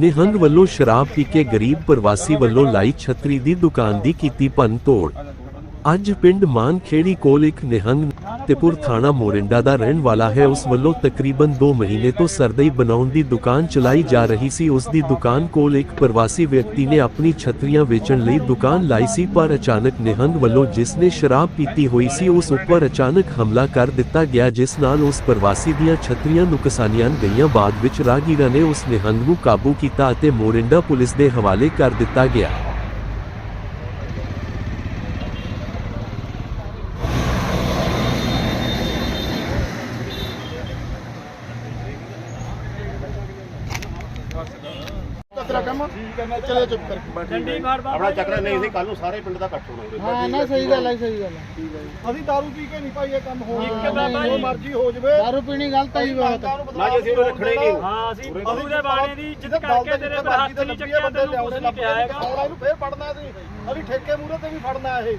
ਨਿਹੰਗ ਵੱਲੋਂ ਸ਼ਰਾਬ ਪੀ ਕੇ ਗਰੀਬ ਪ੍ਰਵਾਸੀ ਵੱਲੋਂ ਲਾਈ ਛਤਰੀ ਦੀ ਦੁਕਾਨ ਦੀ ਕੀਤੀ ਭੰਨ ਤੋੜ। ਅੱਜ ਪਿੰਡ ਮਾਨਖੇੜੀ ਕੋਲ ਇੱਕ ਨਿਹੰਗ ਤੇਪੁਰ ਥਾਣਾ ਮੋਰਿੰਡਾ ਦਾ ਰਹਿਣ ਵਾਲਾ ਹੈ। ਉਸ ਵੱਲੋਂ ਤਕਰੀਬਨ 2 ਮਹੀਨੇ ਤੋਂ ਸਰਦਈ ਬਣਾਉਣ ਦੀ ਦੁਕਾਨ ਚਲਾਈ ਜਾ ਰਹੀ ਸੀ। ਉਸ ਦੀ ਦੁਕਾਨ ਕੋਲ ਇੱਕ ਪ੍ਰਵਾਸੀ ਵਿਅਕਤੀ ਨੇ ਆਪਣੀ ਛਤਰੀਆਂ ਵੇਚਣ ਲਈ ਦੁਕਾਨ ਲਾਈ ਸੀ, ਪਰ ਅਚਾਨਕ ਨਿਹੰਗ ਵੱਲੋਂ ਜਿਸ ਨੇ ਸ਼ਰਾਬ ਪੀਤੀ ਹੋਈ ਸੀ, ਉਸ ਉੱਪਰ ਅਚਾਨਕ ਹਮਲਾ ਕਰ ਦਿੱਤਾ ਗਿਆ, ਜਿਸ ਨਾਲ ਉਸ ਪ੍ਰਵਾਸੀ ਦੀਆਂ ਛਤਰੀਆਂ ਨੁਕਸਾਨੀਆਂ ਗਈਆਂ। ਬਾਅਦ ਵਿੱਚ ਰਾਗੀਰਾਂ ਨੇ ਉਸ ਨਿਹੰਗ ਨੂੰ ਕਾਬੂ ਕੀਤਾ ਅਤੇ ਮੋਰਿੰਡਾ ਪੁਲਿਸ ਦੇ ਹਵਾਲੇ ਕਰ ਦਿੱਤਾ ਗਿਆ। ਮੈਡਮ। ਚਲੋ ਚੁੱਪ ਕਰ ਡੰਡੀ ਫੜ ਫੜ ਆਪਣਾ ਚੱਕਣਾ ਨਹੀਂ ਸੀ ਕੱਲ ਨੂੰ ਸਾਰੇ ਪਿੰਡ ਦਾ ਇਕੱਠ ਹੋਣਾ ਉਰੇ। ਹਾਂ ਨਾ ਸਹੀ ਗੱਲ ਹੈ ਸਹੀ ਗੱਲ ਹੈ। ਅਸੀਂ दारू ਪੀ ਕੇ ਨਹੀਂ ਭਾਈ ਇਹ ਕੰਮ ਹੋ ਇੱਕ ਦਾ ਭਾਈ- ਜੋ ਮਰਜ਼ੀ ਹੋ ਜਵੇ। ਦਾਰੂ ਪੀਣੀ ਗਲਤ ਹੈ ਜੀ ਬਹੁਤ। ਨਾ ਜੀ ਅਸੀਂ ਉਹਨੂੰ ਰੱਖਣਾ ਹੀ ਨਹੀਂ। ਹਾਂ ਅਸੀਂ ਪੂਰੇ ਬਾਣੇ ਦੀ ਇੱਜ਼ਤ ਕਰਕੇ ਤੇਰੇ ਪਰ ਹੱਥ ਨਹੀਂ ਚੱਕਿਆ ਤੈਨੂੰ ਕੁਝ ਨਹੀਂ ਕਿਹਾ ਹੈਗਾ। ਇਹਨੂੰ ਫੇਰ ਫੜਨਾ ਸੀ ਅਸੀਂ ਠੇਕੇ ਮੂਰੇ ਤੇ ਵੀ ਫੜਨਾ ਇਹ।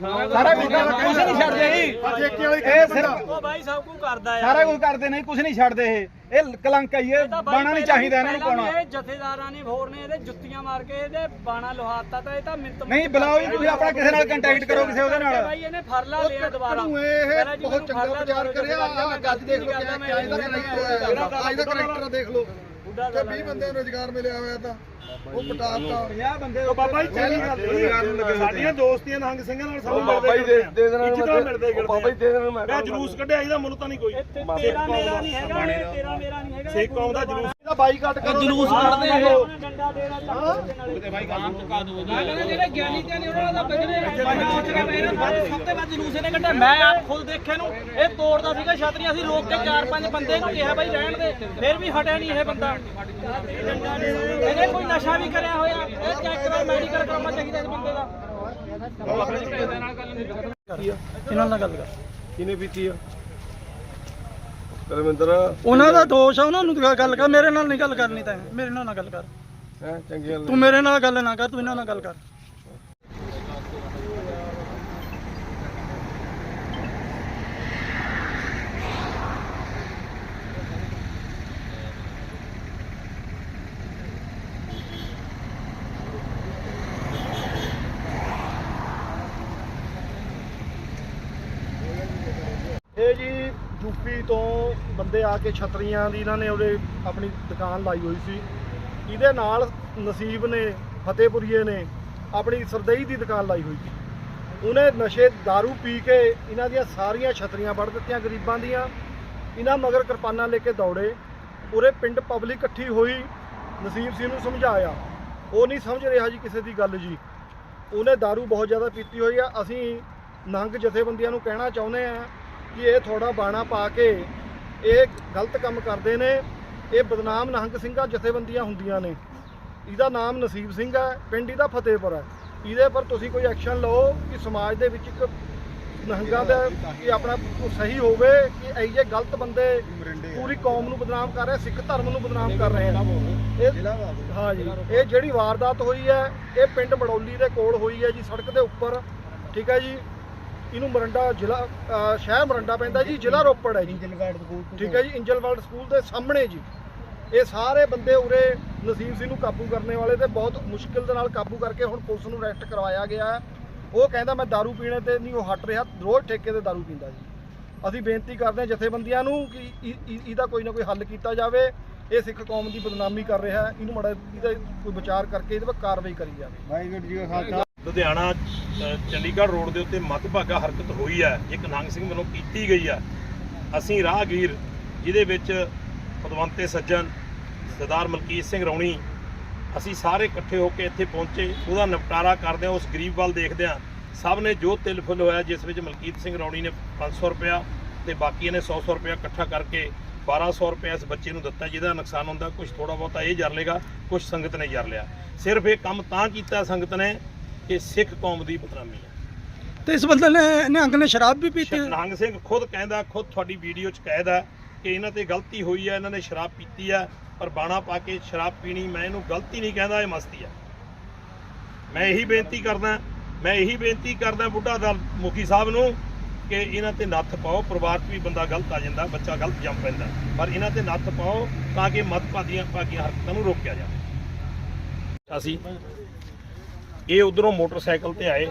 ਸਾਰਾ ਕੁਝ ਕੁਝ ਨਹੀਂ ਛੱਡਦੇ ਜੀ। ਠੇਕੇ ਵਾਲੀ ਇਹ ਸਿਰਫ ਉਹ ਬਾਈ ਸਭ ਕੁਝ ਕਰਦਾ ਆ ਸਾਰਾ ਕੁਝ ਕਰਦੇ ਨਹੀਂ ਕੁਝ ਨਹੀਂ ਛੱਡਦੇ ਇਹ। ਇਹ ਕਲੰਕ ਹੈ ਇਹ ਬਾਣਾ ਨਹੀਂ ਚਾਹੀਦਾ ਇਹਨਾਂ ਨੂੰ ਪਾਉਣਾ। ਇਹ ਜਥੇਦਾਰਾਂ ਨੇ ਹੋਰ ਨੇ ਇਹਦੇ ਜੁੱਤੀਆਂ ਮਾਰ ਕੇ ਇਹਦੇ ਬਾਣਾ ਲੁਹਾਤਾ ਤਾਂ ਇਹ ਤਾਂ ਮਿੰਟ ਨਹੀਂ ਬੁਲਾਓ ਜੀ ਤੁਸੀਂ ਆਪਣਾ ਕਿਸੇ ਨਾਲ ਕੰਟੈਕਟ ਕਰੋ ਕਿਸੇ ਉਹਦੇ ਨਾਲ। ਬਾਈ ਇਹਨੇ ਫਰਲਾ ਲਿਆ ਦੁਬਾਰਾ। ਇਹ ਬਹੁਤ ਚੰਗਾ ਵਿਚਾਰ ਕਰਿਆ। ਆ ਗੱਜ ਦੇਖ ਲਓ ਕਿਆ ਇਹਦਾ ਕਰੈਕਟਰ ਦੇਖ ਲਓ। ਤੇ 20 ਬੰਦਿਆਂ ਨੂੰ ਰੋਜ਼ਗਾਰ ਮਿਲਿਆ ਹੋਇਆ ਤਾਂ ਉਹ ਪਟਾਤਾ। 50 ਬੰਦੇ ਬਾਬਾ ਜੀ ਚੰਗੀ ਗੱਲ ਸਾਡੀਆਂ ਦੋਸਤੀਆਂ ਨਹੰਗ ਸਿੰਘਾਂ ਨਾਲ ਉਹ ਬਾਬਾ ਜੀ ਦੇ ਦੇ ਦੇਣਾ ਇੱਜ਼ਤ ਨਾਲ ਮਿਲਦੇ ਉਹ ਬਾਬਾ ਜੀ ਦੇ ਦੇਣਾ ਮੈਂ ਜਲੂਸ ਕੱਢਿਆ ਇਹਦਾ ਮੁੱਲ ਤਾਂ ਨਹੀਂ ਕੋਈ। ਤੇਰਾ ਮੇਰਾ ਨਹੀਂ ਹੈਗਾ ਇਹ ਤੇਰਾ ਮੇਰਾ ਨਹੀਂ ਹੈਗਾ ਸਿੱਖ ਕੌਮ ਦਾ ਜਲੂਸ ਇਹਦਾ ਬਾਈਕਾਟ ਕਰੋ ਜਲੂਸ ਕੱਢਦੇ ਇਹ ਡੰਡਾ ਦੇਣਾ ਚੱਕ ਦੇ ਨਾਲੇ ਮੈਂ ਆਪ ਖੁਦ ਦੇਖੇ ਨੂੰ ਇਹ ਤੋੜਦਾ ਸੀਗਾ ਛਤਰੀਆਂ ਅਸੀਂ ਰੋਕ ਕੇ ਚਾਰ ਪੰਜ ਬੰਦੇ ਨੂੰ ਕਿਹਾ ਬਾਈ ਰਹਿਣ ਦੇ ਫਿਰ ਵੀ ਹਟਿਆ ਨਹੀਂ ਇਹ ਬੰਦਾ। ਇਹਨੇ ਕੋਈ ਨਸ਼ਾ ਵੀ ਕਰਿਆ ਹੋਇਆ ਇਹ ਚੈੱਕ ਕਰੋ ਮੈਡੀਕਲ ਕਰਾਉਣਾ ਚਾਹੀਦਾ ਇਸ ਬੰਦੇ ਦਾ। ਇਹਨਾਂ ਨਾਲ ਗੱਲ ਕਰ? ਕਿਨੇ ਪੀਤੀ ਆ? ਰਵਿੰਦਰ ਉਹਨਾਂ ਦਾ ਦੋਸ਼ ਆ ਉਹਨਾਂ ਨੂੰ ਗੱਲ ਕਰ ਮੇਰੇ ਨਾਲ ਨਹੀਂ ਗੱਲ ਕਰਨੀ ਤਾਂ ਮੇਰੇ ਨਾਲ ਨਾ ਗੱਲ ਕਰ। ਹੈ ਚੰਗੀ ਗੱਲ ਤੂੰ ਮੇਰੇ ਨਾਲ ਗੱਲ ਨਾ ਕਰ ਤੂੰ ਇਹਨਾਂ ਨਾਲ ਗੱਲ ਕਰ। ਇਹ ਜੀ ਯੂਪੀ ਤੋਂ ਬੰਦੇ ਆ ਕੇ ਛਤਰੀਆਂ ਦੀ ਇਹਨਾਂ ਨੇ ਉਹਦੇ ਆਪਣੀ ਦੁਕਾਨ ਲਾਈ ਹੋਈ ਸੀ ਇਹਦੇ ਨਾਲ ਨਸੀਬ ਨੇ ਫਤਿਹਪੁਰੀਏ ਨੇ ਆਪਣੀ ਸਰਦਈ ਦੀ ਦੁਕਾਨ ਲਾਈ ਹੋਈ ਸੀ ਉਹਨੇ ਨਸ਼ੇ दारू ਪੀ ਕੇ ਇਹਨਾਂ ਦੀਆਂ ਸਾਰੀਆਂ ਛਤਰੀਆਂ ਵੜ ਦਿੱਤੀਆਂ ਗਰੀਬਾਂ ਦੀਆਂ ਇਹਨਾਂ ਮਗਰ ਕਿਰਪਾਨਾਂ ਲੈ ਕੇ ਦੌੜੇ ਪੂਰੇ ਪਿੰਡ ਪਬਲਿਕ ਇਕੱਠੀ ਹੋਈ ਨਸੀਬ ਸਿੰਘ ਨੂੰ ਸਮਝਾਇਆ ਉਹ ਨਹੀਂ ਸਮਝ ਰਿਹਾ ਜੀ ਕਿਸੇ ਦੀ ਗੱਲ ਜੀ ਉਹਨੇ दारू ਬਹੁਤ ਜ਼ਿਆਦਾ ਪੀਤੀ ਹੋਈ ਆ ਅਸੀਂ ਨੰਗ ਜਥੇਬੰਦੀਆਂ ਨੂੰ ਕਹਿਣਾ ਚਾਹੁੰਦੇ ਆ ਕਿ ਇਹ ਥੋੜਾ ਬਾਣਾ ਪਾ ਕੇ ਇਹ ਗਲਤ ਕੰਮ ਕਰਦੇ ਨੇ। ਇਹ ਬਦਨਾਮ ਨਹੰਗ ਸਿੰਘਾਂ ਜਥੇਬੰਦੀਆਂ ਹੁੰਦੀਆਂ ਨੇ। ਇਹਦਾ ਨਾਮ ਨਸੀਬ ਸਿੰਘ ਹੈ, ਪਿੰਡ ਇਹਦਾ ਫਤਿਹਪੁਰ ਹੈ। ਇਹਦੇ ਪਰ ਤੁਸੀਂ ਕੋਈ ਐਕਸ਼ਨ ਲਓ ਕਿ ਸਮਾਜ ਦੇ ਵਿੱਚ ਇੱਕ ਨਹੰਗਾਂ ਦਾ ਕਿ ਆਪਣਾ ਸਹੀ ਹੋਵੇ ਕਿ ਇਹ ਜੇ ਗਲਤ ਬੰਦੇ ਪੂਰੀ ਕੌਮ ਨੂੰ ਬਦਨਾਮ ਕਰ ਰਹੇ, ਸਿੱਖ ਧਰਮ ਨੂੰ ਬਦਨਾਮ ਕਰ ਰਹੇ ਹਨ ਇਹ ਹਾਂ ਜੀ, ਇਹ ਜਿਹੜੀ ਵਾਰਦਾਤ ਹੋਈ ਹੈ, ਇਹ ਪਿੰਡ ਮੜੌਲੀ ਦੇ ਕੋਲ ਹੋਈ ਹੈ ਜੀ, ਸੜਕ ਦੇ ਉੱਪਰ। ਠੀਕ ਹੈ ਜੀ। ਇਹਨੂੰ ਮਰੰਡਾ ਜ਼ਿਲ੍ਹਾ ਅਹ ਸ਼ਹਿਰ ਮਰੰਡਾ ਪੈਂਦਾ ਜੀ ਜ਼ਿਲ੍ਹਾ ਰੋਪੜ ਹੈ ਜੀ ਠੀਕ ਹੈ ਜੀ ਇੰਜਲਵਰਲਡ ਸਕੂਲ ਦੇ ਸਾਹਮਣੇ ਜੀ ਇਹ ਸਾਰੇ ਬੰਦੇ ਉਰੇ ਨਸੀਬ ਸਿੰਘ ਨੂੰ ਕਾਬੂ ਕਰਨੇ ਵਾਲੇ ਤੇ ਬਹੁਤ ਮੁਸ਼ਕਿਲ ਦੇ ਨਾਲ ਕਾਬੂ ਕਰਕੇ ਹੁਣ ਪੁਲਿਸ ਨੂੰ ਅਰੈਸਟ ਕਰਵਾਇਆ ਗਿਆ ਹੈ ਉਹ ਕਹਿੰਦਾ ਮੈਂ दारू ਪੀਣੇ ਤੇ ਨਹੀਂ ਉਹ ਹਟ ਰਿਹਾ ਰੋਜ਼ ਠੇਕੇ ਤੇ दारू ਪੀਂਦਾ ਜੀ ਅਸੀਂ ਬੇਨਤੀ ਕਰਦੇ ਹਾਂ ਜਥੇਬੰਦੀਆਂ ਨੂੰ ਕਿ ਇ- ਇ- ਇਹਦਾ ਕੋਈ ਨਾ ਕੋਈ ਹੱਲ ਕੀਤਾ ਜਾਵੇ ਇਹ ਸਿੱਖ ਕੌਮ ਦੀ ਬਦਨਾਮੀ ਕਰ ਰਿਹਾ ਹੈ ਇਹਨੂੰ ਮਾੜਾ ਇਹਦਾ ਕੋਈ ਵਿਚਾਰ ਕਰਕੇ ਇਹਦੇ 'ਤੇ ਕਾਰਵਾਈ ਕਰੀ ਜਾਵੇ ਵਾਹਿਗੁਰੂ ਜੀ ਕਾ ਖਾਲਸਾ ਲੁਧਿਆਣਾ ਚੰਡੀਗੜ੍ਹ ਰੋਡ ਦੇ ਉੱਤੇ ਮਤਭਾਗਾ ਹਰਕਤ ਹੋਈ ਹੈ ਇੱਕ ਨੰਗ ਸਿੰਘ ਵੱਲੋਂ ਕੀਤੀ ਗਈ ਹੈ। ਅਸੀਂ ਰਾਹਗੀਰ, ਜਿਹਦੇ ਵਿੱਚ ਪਦਵੰਤੇ ਸੱਜਣ ਸਰਦਾਰ ਮਲਕੀਤ ਸਿੰਘ ਰੌਣੀ, ਅਸੀਂ ਸਾਰੇ ਇਕੱਠੇ ਹੋ ਕੇ ਇੱਥੇ ਪਹੁੰਚੇ, ਉਹਦਾ ਨਿਪਟਾਰਾ ਕਰਦੇ ਹਾਂ, ਉਸ ਗਰੀਬ ਵੱਲ ਦੇਖਦੇ ਹਾਂ। ਸਭ ਨੇ ਜੋ ਤਿਲ ਫੁੱਲ ਹੋਇਆ, ਜਿਸ ਵਿੱਚ ਮਲਕੀਤ ਸਿੰਘ ਰੌਣੀ ਨੇ 500 ਰੁਪਇਆ ਤੇ ਬਾਕੀਆਂ ਨੇ 100 100 ਰੁਪਇਆ ਇਕੱਠਾ ਕਰਕੇ 1200 ਰੁਪਏ ਇਸ ਬੱਚੇ ਨੂੰ ਦਿੱਤਾ, ਜਿਹਦਾ ਨੁਕਸਾਨ ਹੁੰਦਾ ਕੁਝ ਥੋੜਾ ਬਹੁਤਾ ਇਹ ਜਰ ਲੇਗਾ ਕੁਝ ਸੰਗਤ ਨੇ ਜਰ ਲਿਆ। ਸਿਰਫ ਇਹ ਕੰਮ ਤਾਂ ਕੀਤਾ ਸੰਗਤ ਨੇ ਕਿ ਸਿੱਖ ਕੌਮ ਦੀ ਬਦਨਾਮੀ ਹੈ। ਤੇ ਇਸ ਬੰਦੇ ਨੇ ਨਿਹੰਗ ਨੇ ਸ਼ਰਾਬ ਵੀ ਪੀਤੀ। ਨਹੰਗ ਸਿੰਘ ਖੁਦ ਕਹਿੰਦਾ ਖੁਦ ਤੁਹਾਡੀ ਵੀਡੀਓ 'ਚ ਕਹਿਦਾ ਕਿ ਇਹਨਾਂ ਤੇ ਗਲਤੀ ਹੋਈ ਹੈ ਇਹਨਾਂ ਨੇ ਸ਼ਰਾਬ ਪੀਤੀ ਹੈ ਪਰ ਬਾਣਾ ਪਾ ਕੇ ਸ਼ਰਾਬ ਪੀਣੀ ਮੈਂ ਇਹਨੂੰ ਗਲਤੀ ਨਹੀਂ ਕਹਿੰਦਾ ਇਹ ਮਸਤੀ ਹੈ ਮੈਂ ਇਹੀ ਬੇਨਤੀ ਕਰਦਾ ਮੈਂ ਇਹੀ ਬੇਨਤੀ ਕਰਦਾ ਬੁੱਢਾ ਦਲ ਮੁਖੀ ਸਾਹਿਬ ਨੂੰ ਕਿ ਇਹਨਾਂ ਤੇ ਨੱਥ ਪਾਓ ਪਰਿਵਾਰ 'ਚ ਵੀ ਬੰਦਾ ਗਲਤ ਆ ਜਾਂਦਾ ਬੱਚਾ ਗਲਤ ਜੰਮ ਪੈਂਦਾ ਪਰ ਇਹਨਾਂ ਤੇ ਨੱਥ ਪਾਓ ਤਾਂ ਕਿ ਮਤਭਾਦੀਆਂ ਭਾਗੀਆਂ ਹਰਕਤਾਂ ਨੂੰ ਰੋਕਿਆ ਜਾਵੇ। ਅਸੀਂ ਇਹ ਉਧਰੋਂ ਮੋਟਰਸਾਈਕਲ ਤੇ ਆਏ।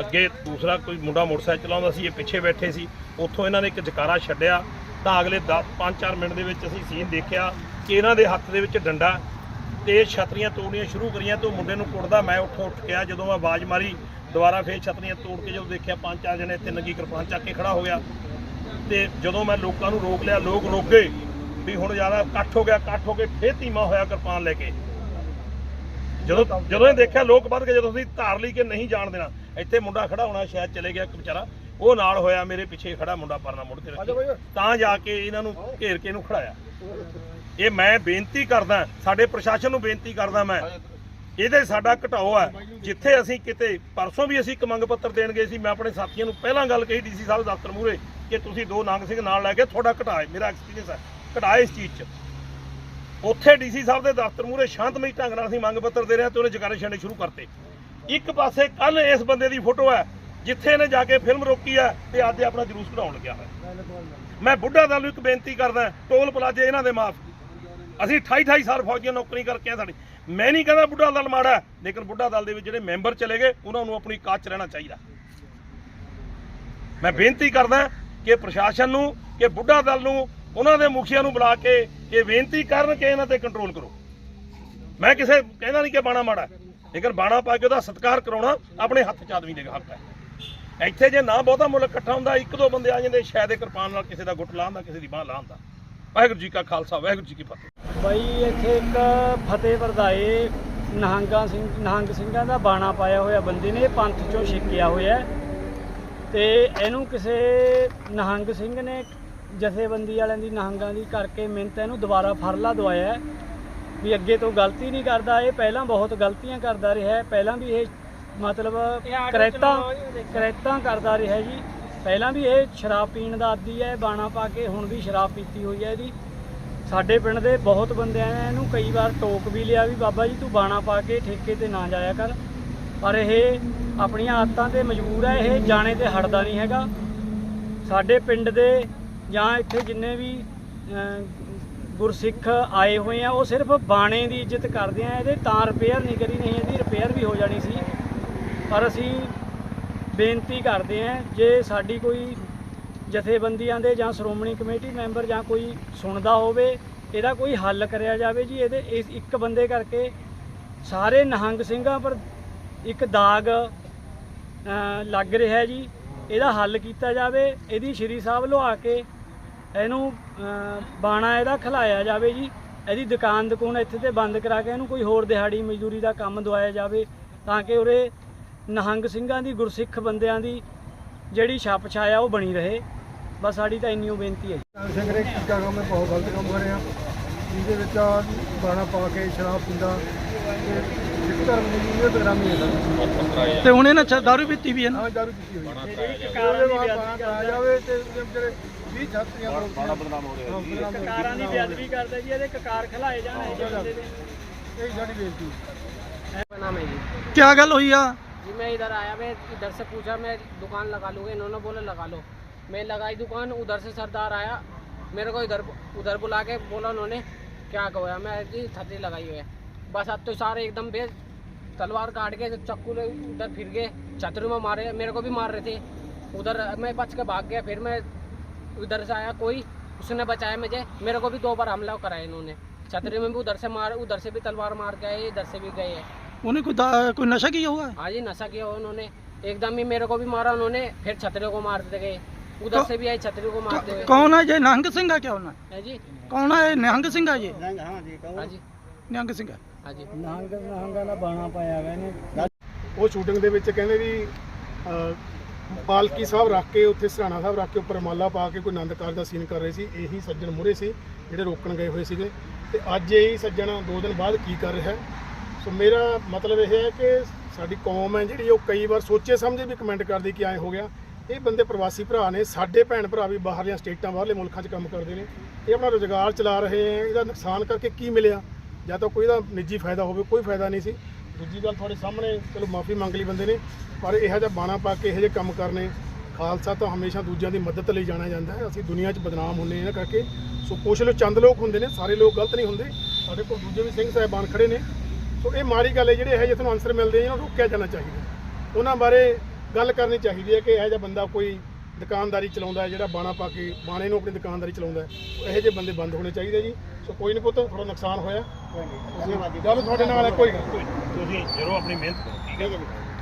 ਅੱਗੇ ਦੂਸਰਾ ਕੋਈ ਮੁੰਡਾ ਮੋਟਰਸਾਈਕਲ ਚਲਾਉਂਦਾ ਸੀ, ਇਹ ਪਿੱਛੇ ਬੈਠੇ ਸੀ। ਉੱਥੋਂ ਇਹਨਾਂ ਨੇ ਇੱਕ ਜਕਾਰਾ ਛੱਡਿਆ। ਤਾਂ ਅਗਲੇ 5-4 ਮਿੰਟ ਦੇ ਵਿੱਚ ਅਸੀਂ ਸੀਨ ਦੇਖਿਆ ਕਿ ਇਹਨਾਂ ਦੇ ਹੱਥ ਦੇ ਵਿੱਚ ਡੰਡਾ ਤੇ ਛਤਰੀਆਂ ਤੋੜਨੀਆਂ ਸ਼ੁਰੂ ਕਰੀਆਂ ਤੇ ਉਹ ਮੁੰਡੇ ਨੂੰ ਕੁੱਟਦਾ। ਮੈਂ ਉੱਠੋਂ ਉੱਠ ਗਿਆ ਜਦੋਂ ਮੈਂ ਆਵਾਜ਼ ਮਾਰੀ, ਦੁਬਾਰਾ ਫੇਰ ਛਤਰੀਆਂ ਤੋੜ ਕੇ ਜਦੋਂ ਦੇਖਿਆ ਪੰਜ ਚਾਰ ਜਣੇ ਇੱਥੇ ਨੰਗੀ ਕਿਰਪਾਨ ਚੱਕ ਕੇ ਖੜਾ ਹੋ ਗਿਆ। ਤੇ ਜਦੋਂ ਮੈਂ ਲੋਕਾਂ ਨੂੰ ਰੋਕ ਲਿਆ, ਲੋਕ ਰੋਕੇ ਵੀ ਹੁਣ ਜ਼ਿਆਦਾ ਇਕੱਠ ਹੋ ਗਿਆ, ਇਕੱਠ ਹੋ ਕੇ ਫੇਰ ਧੀਮਾ ਹੋਇਆ ਕਿਰਪਾਨ ਲੈ ਕੇ। ਜਦੋਂ ਜਦੋਂ ਇਹ ਦੇਖਿਆ ਲੋਕ ਵੱਧ ਗਏ ਜਦੋਂ ਅਸੀਂ ਧਾਰ ਲਈ ਕਿ ਨਹੀਂ ਜਾਣ ਦੇਣਾ ਇੱਥੇ ਮੁੰਡਾ ਖੜਾ ਹੋਣਾ ਸ਼ਾਇਦ ਚਲੇ ਗਿਆ ਇੱਕ ਵਿਚਾਰਾ ਉਹ ਨਾਲ ਹੋਇਆ ਮੇਰੇ ਪਿੱਛੇ ਖੜਾ ਮੁੰਡਾ ਪਰਨਾ ਮੁੜ ਕੇ ਰੱਖੀ ਤਾਂ ਜਾ ਕੇ ਇਹਨਾਂ ਨੂੰ ਘੇਰ ਕੇ ਇਹਨੂੰ ਖੜਾਇਆ। ਇਹ ਮੈਂ ਬੇਨਤੀ ਕਰਦਾ ਸਾਡੇ ਪ੍ਰਸ਼ਾਸਨ ਨੂੰ ਬੇਨਤੀ ਕਰਦਾ ਮੈਂ ਇਹਦੇ ਸਾਡਾ ਘਟਾਓ ਹੈ ਜਿੱਥੇ ਅਸੀਂ ਕਿਤੇ ਪਰਸੋਂ ਵੀ ਅਸੀਂ ਇੱਕ ਮੰਗ ਪੱਤਰ ਦੇਣ ਗਏ ਸੀ ਮੈਂ ਆਪਣੇ ਸਾਥੀਆਂ ਨੂੰ ਪਹਿਲਾਂ ਗੱਲ ਕਹੀ ਡੀਸੀ ਸਾਹਿਬ ਦਫ਼ਤਰ ਮੂਹਰੇ ਕਿ ਤੁਸੀਂ ਦੋ ਨੰਗ ਸਿੰਘ ਨਾਲ ਲੈ ਕੇ ਤੁਹਾਡਾ ਘਟਾਏ ਮੇਰਾ ਐਕਸਪੀਰੀਅੰਸ ਹੈ ਘਟਾਏ ਇਸ ਚੀਜ਼ 'ਚ। ਉੱਥੇ ਡੀਸੀ ਸਾਹਿਬ ਦੇ ਦਫ਼ਤਰ ਮੂਹਰੇ ਸ਼ਾਂਤਮਈ ਢੰਗ ਨਾਲ ਅਸੀਂ ਮੰਗ ਪੱਤਰ ਦੇ ਰਹੇ ਹਾਂ ਤੇ ਉਹਨੇ ਜਕਾਰੇ ਛੱਡਣੇ ਸ਼ੁਰੂ ਕਰਤੇ। ਇੱਕ ਪਾਸੇ ਕੱਲ ਇਸ ਬੰਦੇ ਦੀ ਫੋਟੋ ਹੈ, ਜਿੱਥੇ ਇਹਨੇ ਜਾ ਕੇ ਫਿਲਮ ਰੋਕੀ ਹੈ ਤੇ ਅੱਜ ਆਪਣਾ ਜਲੂਸ ਕਢਾਉਣ ਲੱਗਿਆ ਹੈ ਮੈਂ ਬੁੱਢਾ ਦਲ ਨੂੰ ਇੱਕ ਬੇਨਤੀ ਕਰਦਾ ਟੋਲ ਪਲਾਜੇ ਇਹਨਾਂ ਦੇ ਮਾਫ। ਅਸੀਂ 28 28 ਸਾਲ ਫੌਜੀਆਂ ਨੌਕਰੀ ਕਰਕੇ ਆ ਸਾਡੀ। ਮੈਂ ਨਹੀਂ ਕਹਿੰਦਾ ਬੁੱਢਾ ਦਲ ਮਾੜਾ ਲੇਕਿਨ ਬੁੱਢਾ ਦਲ ਦੇ ਵਿੱਚ ਜਿਹੜੇ ਮੈਂਬਰ ਚਲੇ ਗਏ, ਉਹਨਾਂ ਨੂੰ ਆਪਣੀ ਕਾਚ ਰਹਿਣਾ ਚਾਹੀਦਾ। ਮੈਂ ਬੇਨਤੀ ਕਰਦਾ ਕਿ ਪ੍ਰਸ਼ਾਸਨ ਨੂੰ, ਕਿ ਬੁੱਢਾ ਦਲ ਨੂੰ ਉਹਨਾਂ ਦੇ ਮੁਖੀਆਂ ਨੂੰ ਬੁਲਾ ਕੇ ਇਹ ਬੇਨਤੀ ਕਰਨ ਕਿ ਇਹਨਾਂ ਤੇ ਕੰਟਰੋਲ ਕਰੋ। ਮੈਂ ਕਿਸੇ ਕਹਿੰਦਾ ਨਹੀਂ ਕਿ ਬਾਣਾ ਮਾੜਾ ਲੇਕਿਨ ਬਾਣਾ ਪਾ ਕੇ ਉਹਦਾ ਸਤਿਕਾਰ ਕਰਾਉਣਾ ਆਪਣੇ ਹੱਥ 'ਚ ਆਦਮੀ ਦੇ ਹੱਕ ਹੈ। ਇੱਥੇ ਜੇ ਨਾ ਬਹੁਤਾ ਮੁੱਲ ਇਕੱਠਾ ਹੁੰਦਾ, ਇੱਕ ਦੋ ਬੰਦੇ ਆ ਜਾਂਦੇ, ਸ਼ਾਇਦ ਇਹ ਕਿਰਪਾਨ ਨਾਲ ਕਿਸੇ ਦਾ ਗੁੱਟ ਲਾਉਂਦਾ ਕਿਸੇ ਦੀ ਬਾਹ ਲਾਉਂਦਾ ਵਾਹਿਗੁਰੂ ਜੀ ਕਾ ਖਾਲਸਾ, ਵਾਹਿਗੁਰੂ ਜੀ ਕੀ ਫਤਿਹ। ਬਾਈ, ਇੱਥੇ ਇੱਕ ਫਤਿਹ ਵਰਦਾਏ ਨਹੰਗਾ ਸਿੰਘ, ਨਹੰਗ ਸਿੰਘਾਂ ਦਾ ਬਾਣਾ ਪਾਇਆ ਹੋਇਆ ਬੰਦੇ ਨੇ, ਪੰਥ ਚੋਂ ਛਿੱਕਿਆ ਹੋਇਆ ਤੇ ਇਹਨੂੰ ਕਿਸੇ ਨਹੰਗ ਸਿੰਘ ਨੇ ਜਥੇਬੰਦੀ ਵਾਲਿਆਂ ਦੀ ਨਹੰਗਾਂ ਦੀ ਕਰਕੇ ਮਿੰਤ ਇਹਨੂੰ ਦੁਬਾਰਾ ਫਰਲਾ ਦਵਾਇਆ ਹੈ ਵੀ ਅੱਗੇ ਤੋਂ ਗਲਤੀ ਨਹੀਂ ਕਰਦਾ ਇਹ ਪਹਿਲਾਂ ਬਹੁਤ ਗਲਤੀਆਂ ਕਰਦਾ ਰਿਹਾ ਹੈ ਪਹਿਲਾਂ ਵੀ ਇਹ ਮਤਲਬ ਕਰੈਤਾਂ ਕਰੈਤਾਂ ਕਰਦਾ ਰਿਹਾ ਜੀ ਪਹਿਲਾਂ ਵੀ ਇਹ ਸ਼ਰਾਬ ਪੀਣ ਦਾ ਆਦੀ ਹੈ ਬਾਣਾ ਪਾ ਕੇ ਹੁਣ ਵੀ ਸ਼ਰਾਬ ਪੀਤੀ ਹੋਈ ਹੈ ਇਹਦੀ। ਸਾਡੇ ਪਿੰਡ ਦੇ ਬਹੁਤ ਬੰਦਿਆਂ ਨੇ ਇਹਨੂੰ ਕਈ ਵਾਰ ਟੋਕ ਵੀ ਲਿਆ ਵੀ ਬਾਬਾ ਜੀ ਤੂੰ ਬਾਣਾ ਪਾ ਕੇ ਠੇਕੇ ਤੇ ਨਾ ਜਾਇਆ ਕਰ। ਪਰ ਇਹ ਆਪਣੀਆਂ ਆਦਤਾਂ ਤੇ ਮਜਬੂਰ ਹੈ ਇਹ ਜਾਣੇ ਤੇ ਹਟਦਾ ਨਹੀਂ ਹੈਗਾ। ਸਾਡੇ ਪਿੰਡ ਦੇ ਜਾਂ ਇੱਥੇ ਜਿੰਨੇ ਵੀ ਗੁਰਸਿੱਖ ਆਏ ਹੋਏ ਆ, ਉਹ ਸਿਰਫ ਬਾਣੇ ਦੀ ਇੱਜ਼ਤ ਕਰਦੇ ਆ, ਇਹਦੇ ਤਾਂ ਰਿਪੇਅਰ ਨਹੀਂ ਕਰੀ, ਨਹੀਂ ਇਹਦੀ ਰਿਪੇਅਰ ਵੀ ਹੋ ਜਾਣੀ ਸੀ। ਪਰ ਅਸੀਂ ਬੇਨਤੀ ਕਰਦੇ ਆ, ਜੇ ਸਾਡੀ ਕੋਈ ਜਥੇਬੰਦੀਆਂ ਦੇ ਜਾਂ ਸ਼੍ਰੋਮਣੀ ਕਮੇਟੀ ਮੈਂਬਰ ਜਾਂ ਕੋਈ ਸੁਣਦਾ ਹੋਵੇ, ਇਹਦਾ ਕੋਈ ਹੱਲ ਕਰਿਆ ਜਾਵੇ ਜੀ, ਇਹਦੇ ਇਸ ਇੱਕ ਬੰਦੇ ਕਰਕੇ ਸਾਰੇ ਨਿਹੰਗ ਸਿੰਘਾਂ ਪਰ ਇੱਕ ਦਾਗ ਲੱਗ ਰਿਹਾ ਜੀ। ਇਹਦਾ ਹੱਲ ਕੀਤਾ ਜਾਵੇ, ਇਹਦੀ ਸ਼੍ਰੀ ਸਾਹਿਬ ਲਵਾ ਕੇ ਇਹਨੂੰ ਬਾਣਾ ਇਹਦਾ ਖਿਲਾਇਆ ਜਾਵੇ ਜੀ। ਇਹਦੀ ਦੁਕਾਨ ਦੁਕਾਨ ਇੱਥੇ ਤੇ ਬੰਦ ਕਰਾ ਕੇ ਇਹਨੂੰ ਕੋਈ ਹੋਰ ਦਿਹਾੜੀ ਮਜ਼ਦੂਰੀ ਦਾ ਕੰਮ ਦਵਾਇਆ ਜਾਵੇ ਤਾਂ ਕਿ ਉਰੇ ਨਿਹੰਗ ਸਿੰਘਾਂ ਦੀ, ਗੁਰਸਿੱਖ ਬੰਦਿਆਂ ਦੀ ਜਿਹੜੀ ਛਾਪ ਛਾਇਆ ਉਹ ਬਣੀ ਰਹੇ। ਬਸ ਸਾਡੀ ਤਾਂ ਇੰਨੀ ਓ ਬੇਨਤੀ ਹੈ ਜੀ। ਸਿੰਘ ਨੇ ਕੀਤਾ ਕੰਮ ਬਹੁਤ ਗਲਤ ਕੰਮ ਕਰਿਆ। ਜਿਹਦੇ ਵਿੱਚ ਬਾਣਾ ਪਾ ਕੇ ਸ਼ਰਾਬ ਪੀਂਦਾ ਤੇ ਸਿੱਖ ਧਰਮ ਦੀ ਇਹ ਬਦਨਾਮੀ ਹੈ ਸਰ ਤੇ ਹੁਣ ਇਹਨਾਂ ਚ ਦਾਰੂ ਪੀਤੀ ਵੀ ਹੈ ਨਾ ਹਾਂ ਦਾਰੂ ਪੀਤੀ ਹੋਈ ਹੈ ਕਾਰਾਂ ਦੀ ਬਾਣਾ ਕਰਾਇਆ ਜਾਵੇ ਤੇ ਉਹਦੇ ਵਿਚਾਰੇ 20 ਛਾਤਰੀਆਂ ਤੋਂ ਬਾਣਾ ਬਦਨਾਮ ਹੋ ਰਿਹਾ ਕਕਾਰਾਂ ਦੀ ਬੇਅਦਬੀ ਕਰਦਾ ਜੀ ਇਹਦੇ ਕਕਾਰ ਖਿਲਾਏ ਜਾਣ ਇਹ ਜਿਹੇ ਬੰਦੇ ਦੇ ਇਹ ਸਾਡੀ ਬੇਨਤੀ नाम है जी ਕੀ ਗੱਲ ਹੋਈ ਆ जी मैं इधर आया मैं इधर से पूछा मैं दुकान लगा लूँगा इन्होंने बोला लगा लो मैं लगाई दुकान उधर से सरदार आया मेरे को इधर उधर बुला के बोला उन्होंने क्या कहो मैं जी छतरी लगाई हुई है बस अब तो सारे एकदम बे तलवार काट के चक्कू उधर फिर गए छतरी में मारे मेरे को भी मार रहे थे। उधर मैं बच के भाग गया फिर मैं उधर से आया कोई उसने बचाया मुझे। मेरे को भी दो बार हमला कराया इन्होंने। छतरी में भी उधर से मार उधर से भी तलवार मार के आए इधर से भी गए। उन्हें कोई कोई नशा किया हुआ हाँ? जी नशा किया हुआ उन्होंने। एकदम ही मेरे को भी मारा उन्होंने फिर छतरे को मारते गए। उधर तो से भी आई छतरी को मारते हुए कौन है ये? निहंग सिंह का क्या होना है जी। कौन है निहंग सिंह का ये? हाँ जी निहंग हाँ सिंह ਹੈ हाँ जी ਨਹੰਗ ਨਹੰਗਾਂ ਦਾ ਬਾਣਾ ਪਾਇਆ ਹੋਇਆ ਇਹਨੇ ਉਹ ਸ਼ੂਟਿੰਗ ਦੇ ਵਿੱਚ ਕਹਿੰਦੇ ਵੀ ਪਾਲਕੀ ਸਾਹਿਬ ਰੱਖ ਕੇ ਉੱਥੇ ਸਰਾਣਾ ਸਾਹਿਬ ਰੱਖ ਕੇ ਉੱਪਰ ਮਾਲਾ ਪਾ ਕੇ ਕੋਈ ਆਨੰਦ ਕਾਰਜ ਦਾ ਸੀਨ ਕਰ ਰਹੇ ਸੀ। ਇਹੀ ਸੱਜਣ ਮੁਰੇ ਸੀ ਜਿਹੜੇ ਰੋਕਣ ਗਏ ਹੋਏ ਸੀਗੇ। ਤੇ ਅੱਜ ਇਹੀ ਸੱਜਣ ਦੋ ਦਿਨ ਬਾਅਦ ਕੀ ਕਰ ਰਿਹਾ ਸੋ ਮੇਰਾ ਮਤਲਬ ਇਹ ਹੈ ਕਿ ਸਾਡੀ ਕੌਮ ਹੈ ਜਿਹੜੀ ਉਹ ਕਈ ਵਾਰ ਸੋਚੇ ਸਮਝੇ ਵੀ ਕਮੈਂਟ ਕਰਦੀ ਕਿ ਐਂ ਹੋ ਗਿਆ। ਇਹ ਬੰਦੇ ਪ੍ਰਵਾਸੀ ਭਰਾ ਨੇ ਸਾਡੇ ਭੈਣ ਭਰਾ ਵੀ ਬਾਹਰਲੀਆਂ ਸਟੇਟਾਂ ਬਾਹਰਲੇ ਮੁਲਕਾਂ 'ਚ ਕੰਮ ਕਰਦੇ ਨੇ। ਇਹ ਆਪਣਾ ਰੋਜ਼ਗਾਰ ਚਲਾ ਰਹੇ ਹੈ ਇਹਦਾ ਨੁਕਸਾਨ ਕਰਕੇ ਕੀ ਮਿਲਿਆ? ਜਾਂ ਤਾਂ ਕੋਈ ਦਾ ਨਿੱਜੀ ਫਾਇਦਾ ਹੋਵੇ, ਕੋਈ ਫਾਇਦਾ ਨਹੀਂ ਸੀ। ਦੂਜੀ ਗੱਲ ਤੁਹਾਡੇ ਸਾਹਮਣੇ, ਚਲੋ ਮਾਫੀ ਮੰਗ ਲਈ ਬੰਦੇ ਨੇ, ਪਰ ਇਹੋ ਜਿਹਾ ਬਾਣਾ ਪਾ ਕੇ ਇਹੋ ਜਿਹੇ ਕੰਮ ਕਰਨੇ, ਖਾਲਸਾ ਤਾਂ ਹਮੇਸ਼ਾ ਦੂਜਿਆਂ ਦੀ ਮਦਦ ਲਈ ਜਾਣਿਆ ਜਾਂਦਾ ਹੈ। ਅਸੀਂ ਦੁਨੀਆ 'ਚ ਬਦਨਾਮ ਹੁੰਨੇ ਇਹਨਾਂ ਕਰਕੇ ਸੋ ਕੁਛ ਲੋਕ ਚੰਦ ਲੋਕ ਹੁੰਦੇ ਨੇ, ਸਾਰੇ ਲੋਕ ਗਲਤ ਨਹੀਂ ਹੁੰਦੇ। ਸਾਡੇ ਕੋਲ ਦੂਜੇ ਵੀ ਸਿੰਘ ਸਾਹਿਬਾਨ ਖੜੇ ਨੇ। ਸੋ ਇਹ ਮਾੜੀ ਗੱਲ ਹੈ, ਜਿਹੜੇ ਇਹੋ ਜਿਹੇ ਤੁਹਾਨੂੰ ਆਨਸਰ ਮਿਲਦੇ ਆ ਇਹਨਾਂ ਨੂੰ ਰੋਕਿਆ ਜਾਣਾ ਚਾਹੀਦਾ ਉਹਨਾਂ ਬਾਰੇ ਗੱਲ ਕਰਨੀ ਚਾਹੀਦੀ ਹੈ ਕਿ ਇਹੋ ਜਿਹਾ ਬੰਦਾ ਕੋਈ ਦੁਕਾਨਦਾਰੀ ਚਲਾਉਂਦਾ ਹੈ ਜਿਹੜਾ ਬਾਣਾ ਪਾ ਕੇ ਬਾਣੇ ਨੂੰ ਆਪਣੀ ਦੁਕਾਨਦਾਰੀ ਚਲਾਉਂਦਾ ਹੈ। ਇਹੋ ਜਿਹੇ ਬੰਦੇ ਬੰਦ ਹੋਣੇ ਚਾਹੀਦੇ ਜੀ। ਸੋ ਕੋਈ ਨਹੀਂ ਪੁੱਤ ਥੋੜਾ ਨੁਕਸਾਨ ਹੋਇਆ। ਗੱਲ ਤੁਹਾਡੇ ਨਾਲ ਹੈ ਕੋਈ ਗੱਲ ਨਹੀਂ। ਤੁਸੀਂ ਜਰੂਰ ਆਪਣੀ ਮਿਹਨਤ ਕਰੋ ਠੀਕ ਹੈ